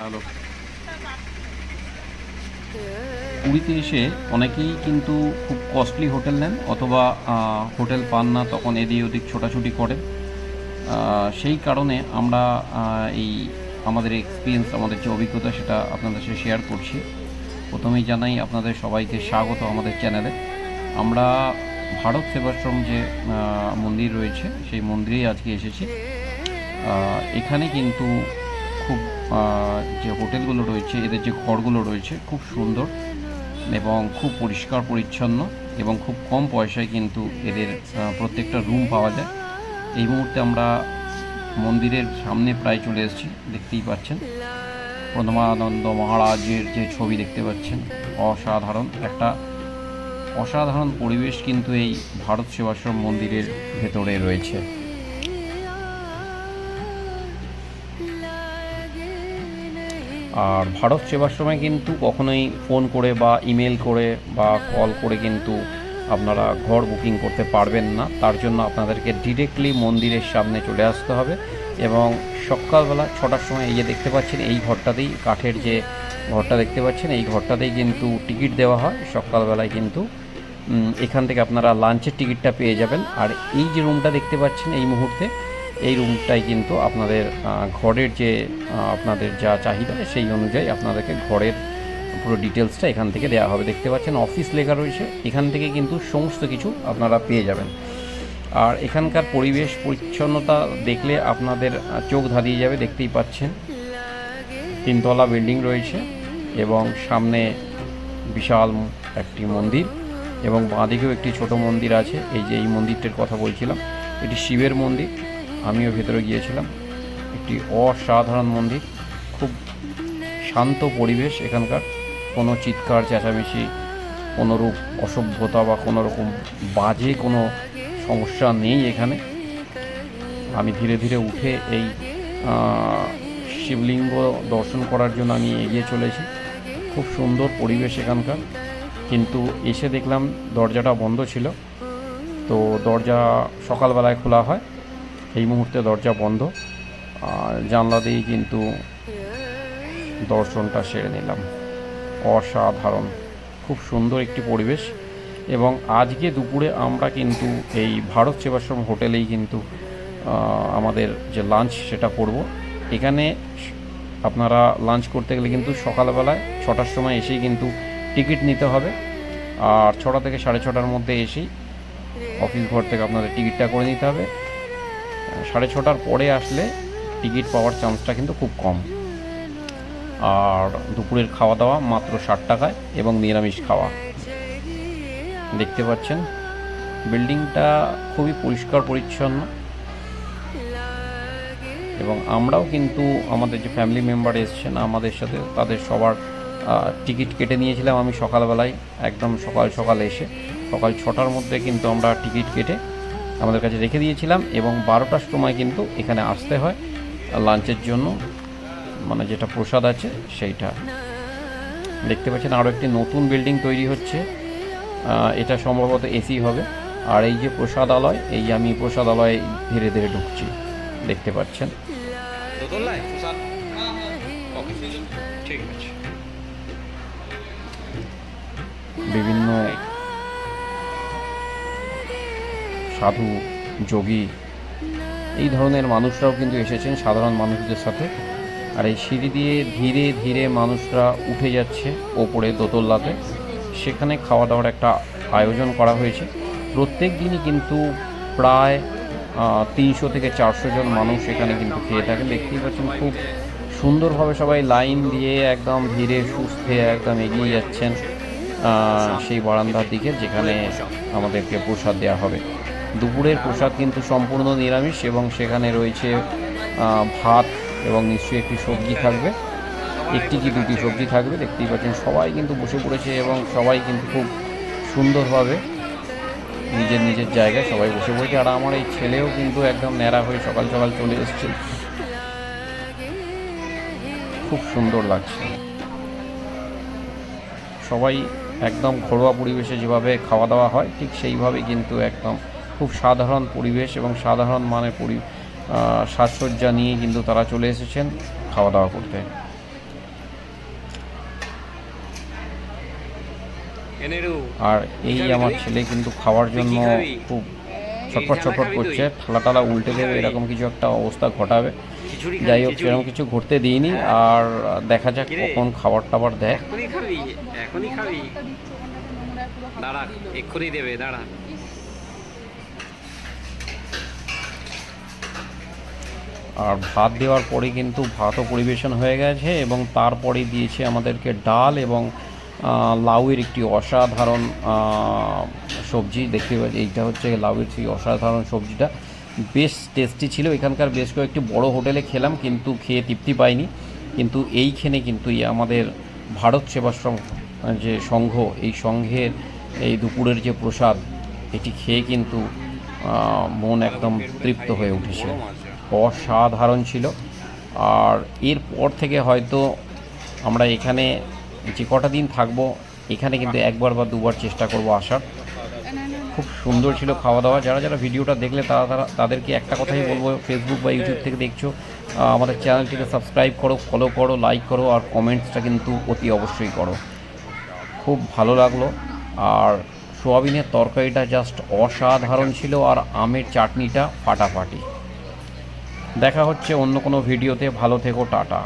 Hello পুরীতে এসে অনেকেই কিন্তু খুব কস্টলি হোটেল নেন অথবা হোটেল পান না, তখন এদিক ওদিক ছোটাছুটি করে। সেই কারণে আমরা এই আমাদের এক্সপিরিয়েন্স আমাদের যে অভিজ্ঞতা সেটা আপনাদের সাথে শেয়ার করছি। প্রথমেই জানাই আপনাদের সবাইকে স্বাগত আমাদের চ্যানেলে আমরা ভারত সেবাশ্রম যে মন্দির রয়েছে, সেই মন্দিরেই আজকে এসেছি। এখানে কিন্তু খুব যে হোটেলগুলো রয়েছে, এদের যে ঘরগুলো রয়েছে খুব সুন্দর এবং খুব পরিষ্কার, পরিচ্ছন্ন এবং খুব কম পয়সায় কিন্তু এদের প্রত্যেকটা রুম পাওয়া যায়। এই মুহূর্তে আমরা মন্দিরের সামনে প্রায় চলে এসেছি, দেখতেই পাচ্ছেন। প্রণমানন্দ মহারাজের যে ছবি দেখতে পাচ্ছেন, অসাধারণ একটা অসাধারণ পরিবেশ কিন্তু এই ভারত সেবাশ্রম মন্দিরের ভেতরে রয়েছে। আর ভারত সেবার সময় কিন্তু কখনোই ফোন করে বা ইমেল করে বা কল করে কিন্তু আপনারা ঘর বুকিং করতে পারবেন না। তার জন্য আপনাদেরকে ডিরেক্টলি মন্দিরের সামনে চলে আসতে হবে এবং সকালবেলা ছটার সময় এই যে দেখতে পাচ্ছেন, এই ঘরটাতেই কাঠের যে ঘরটা দেখতে পাচ্ছেন, এই ঘরটাতেই কিন্তু টিকিট দেওয়া হয়। সকালবেলায় কিন্তু এখান থেকে আপনারা লাঞ্চের টিকিটটা পেয়ে যাবেন। আর এই যে রুমটা দেখতে পাচ্ছেন এই মুহূর্তে এই রুমটাই কিন্তু আপনাদের ঘরের যে আপনাদের যা চাহিদা, সেই অনুযায়ী আপনাদেরকে ঘরের পুরো ডিটেলসটা এখান থেকে দেওয়া হবে। দেখতে পাচ্ছেন অফিস লেখা রয়েছে। এখান থেকে কিন্তু সমস্ত কিছু আপনারা পেয়ে যাবেন। আর এখানকার পরিবেশ পরিচ্ছন্নতা দেখলে আপনাদের চোখ ধাঁধিয়ে যাবে, দেখতেই পাচ্ছেন। তিনতলা বিল্ডিং রয়েছে এবং সামনে বিশাল একটি মন্দির এবং বাঁদিকেও একটি ছোট মন্দির আছে। এই যে এই মন্দিরটার কথা বলছিলাম, এটি শিবের মন্দির। আমিও ভেতরে গিয়েছিলাম। একটি অসাধারণ মন্দির, খুব শান্ত পরিবেশ এখানকার। কোনো চিৎকার, চেঁচামেচি, কোনোরূপ অসভ্যতা বা কোনো রকম বাজে কোনো সমস্যা নেই এখানে। আমি ধীরে ধীরে উঠে এই শিবলিঙ্গ দর্শন করার জন্য আমি এগিয়ে চলেছি। খুব সুন্দর পরিবেশ এখানকার। কিন্তু এসে দেখলাম দরজাটা বন্ধ ছিল। তো দরজা সকালবেলায় খোলা হয়। এই মুহূর্তে দরজা বন্ধ। আর জানলা দিয়েই কিন্তু দর্শনটা সেরে নিলাম। অসাধারণ, খুব সুন্দর একটি পরিবেশ। এবং আজকে দুপুরে আমরা কিন্তু এই ভারত সেবাশ্রম হোটেলেই কিন্তু আমাদের যে লাঞ্চ সেটা করব। এখানে আপনারা লাঞ্চ করতে গেলে কিন্তু সকালবেলায় ছটার সময় এসেই কিন্তু টিকিট নিতে হবে। আর ছটা থেকে সাড়ে ছটার মধ্যে এসেই অফিস ঘর থেকে আপনাদের টিকিটটা করে নিতে হবে। সাড়ে ছটার পরে আসলে টিকিট পাওয়ার চান্সটা কিন্তু খুব কম। আর দুপুরের খাওয়া দাওয়া মাত্র ষাট টাকায় এবং নিরামিষ খাওয়া। দেখতে পাচ্ছেন, বিল্ডিংটা খুবই পরিষ্কার পরিচ্ছন্ন। এবং আমরাও কিন্তু আমাদের যে ফ্যামিলি মেম্বার এসছেন, আমাদের সাথে তাদের সবার টিকিট কেটে নিয়েছিলাম আমি সকালবেলায়, একদম সকাল সকাল এসে। সকাল ছটার মধ্যে কিন্তু আমরা টিকিট কেটে আমাদের কাছে রেখে দিয়েছিলাম এবং বারোটার সময় কিন্তু এখানে আসতে হয় লাঞ্চের জন্য। মানে যেটা প্রসাদ আছে সেইটা। দেখতে পাচ্ছেন আরও একটি নতুন বিল্ডিং তৈরি হচ্ছে। এটা সম্ভবত এসি হবে। আর এই যে প্রসাদালয়, এই আমি প্রসাদালয়ে ধীরে ধীরে ঢুকছি। দেখতে পাচ্ছেন। বিভিন্ন সাধু, যোগী, এই ধরনের মানুষরাও কিন্তু এসেছেন সাধারণ মানুষদের সাথে। আর এই সিঁড়ি দিয়ে ধীরে ধীরে মানুষরা উঠে যাচ্ছে ওপরে দোতলাতে। সেখানে খাওয়া দাওয়ার একটা আয়োজন করা হয়েছে। প্রত্যেক দিনই কিন্তু প্রায় তিনশো থেকে চারশো জন মানুষ এখানে কিন্তু খেয়ে থাকে দেখতেই পাচ্ছেন খুব সুন্দরভাবে সবাই লাইন দিয়ে একদম ধীরে, সুস্থে একদম এগিয়ে যাচ্ছেন সেই বারান্দার দিকে যেখানে আমাদেরকে প্রসাদ দেওয়া হবে। দুপুরের পোশাক কিন্তু সম্পূর্ণ নিরামিষ এবং সেখানে রয়েছে ভাত এবং নিশ্চয়ই একটি সবজি থাকবে। একটি কি দুটি সবজি থাকবে, দেখতেই পাচ্ছেন সবাই কিন্তু বসে পড়েছে এবং সবাই কিন্তু খুব সুন্দরভাবে নিজের নিজের জায়গায় সবাই বসে পড়েছে। আর আমার এই ছেলেও কিন্তু একদম ন্যাড়া হয়ে সকাল সকাল চলে এসছে। খুব সুন্দর লাগছে। সবাই একদম ঘরোয়া পরিবেশে যেভাবে খাওয়া দাওয়া হয়, ঠিক সেইভাবে কিন্তু একদম খুব সাধারণ পরিবেশ এবং সাধারণ মানে পরি সাজসজ্জা নিয়ে কিন্তু তারা চলে এসেছেন খাওয়া দাওয়া করতে আর এই আমার ছেলে কিন্তু খাওয়ার জন্য খুব? ছটপট ছটপট করছে। থালা টালা উল্টে দেবে এরকম কিছু একটা অবস্থা ঘটাবে। যাই হোক সেরকম কিছু ঘটতে দিইনি। আর দেখা যাক কখন খাবার টাবার দেয়। এক্ষুনি দেবে দাঁড়া। আর ভাত দেওয়ার পরে কিন্তু ভাতও পরিবেশন হয়ে গেছে এবং তারপরে দিয়েছে আমাদেরকে ডাল এবং লাউয়ের একটি অসাধারণ সবজি। দেখতে পাচ্ছি, এইটা হচ্ছে লাউয়ের সেই অসাধারণ সবজিটা। বেশ টেস্টি ছিল। এখানকার বেশ কয়েকটি বড় হোটেলে খেলাম, কিন্তু খেয়ে তৃপ্তি পাইনি। কিন্তু এইখানে কিন্তু আমাদের ভারত সেবাশ্রম, যে সংঘ, এই সংঘের এই দুপুরের যে প্রসাদ, এটি খেয়ে কিন্তু মন একদম তৃপ্ত হয়ে উঠেছে। অসাধারণ ছিল। আর এরপর থেকে হয়তো আমরা এখানে যে কটা দিন থাকব, এখানে কিন্তু একবার বা দুবার চেষ্টা করব আসার। খুব সুন্দর ছিল খাওয়া দাওয়া যারা যারা ভিডিওটা দেখলে তারা তারা তাদেরকে একটা কথাই বলব ফেসবুক বা ইউটিউব থেকে দেখছ আমাদের চ্যানেলটিকে সাবস্ক্রাইব করো ফলো করো লাইক করো, আর কমেন্টসটা কিন্তু অতি অবশ্যই করো। খুব ভালো লাগল। আর সোয়াবিনের তরকারিটা জাস্ট অসাধারণ ছিল, আর আমের চাটনিটা ফাটাফাটি। দেখা হচ্ছে অন্য কোনো ভিডিওতে। ভালো থেকো টাটা।